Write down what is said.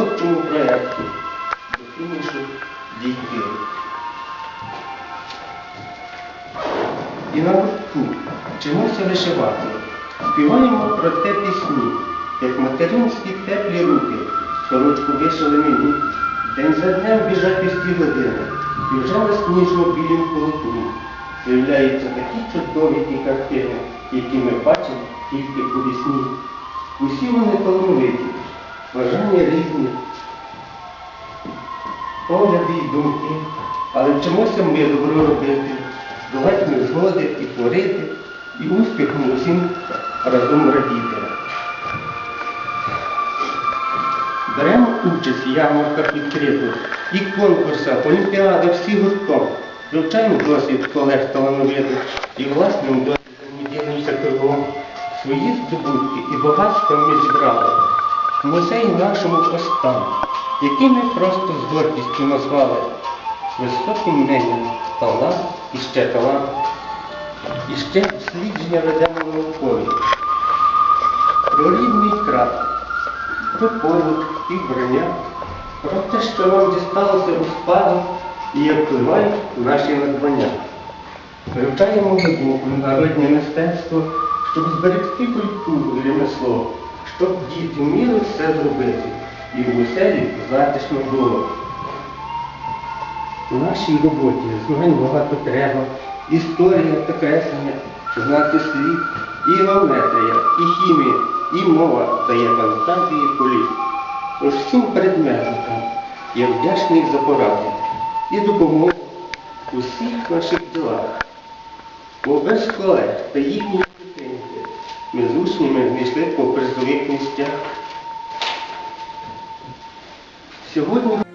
творчому проєкті до фінішу дійти. І на гуртку вчимося вишивати, співаємо про те пісні, як материнські теплі руки, сорочку вишили мені, день за днем біжать пусті години, і вже на сніжно-білім полотні. З'являються такі чудові ті картини, які ми бачимо тільки у вісні. Усі вони талановиті, бажання різні, погляди і думки, але вчимося ми добро робити, здолати незгоди і творити, і успіхом усім разом радіти. Беремо участь в ярмарках і конкурсах, олімпіадах, всі гуртом. Вивчаємо досвід колег талановитих і власним досвідом ми ділимося кругом. Свої здобутки і багатства ми зібрали. В музеї нашому постам, який ми просто з гордістю назвали високим іменем талант і ще талант. І ще дослідження ведемо наукові. Про рідний край, про полюк і броня, про те, що нам дісталося у спадок і як впливають наші надбання. Вивчаємо глибоко народне мистецтво, щоб зберегти культуру і ремесло, щоб діти вміли все зробити і в оселі затишно було. У нашій роботі знань багато треба, історія та креслення, знати світ, і геометрія, і хімія, і мова дає фантазії політ. Тож всім предметникам я вдячний за поради і допомогу у всіх наших ділах. Бо без колег та підтримки ми з учнями місцях. Сьогодні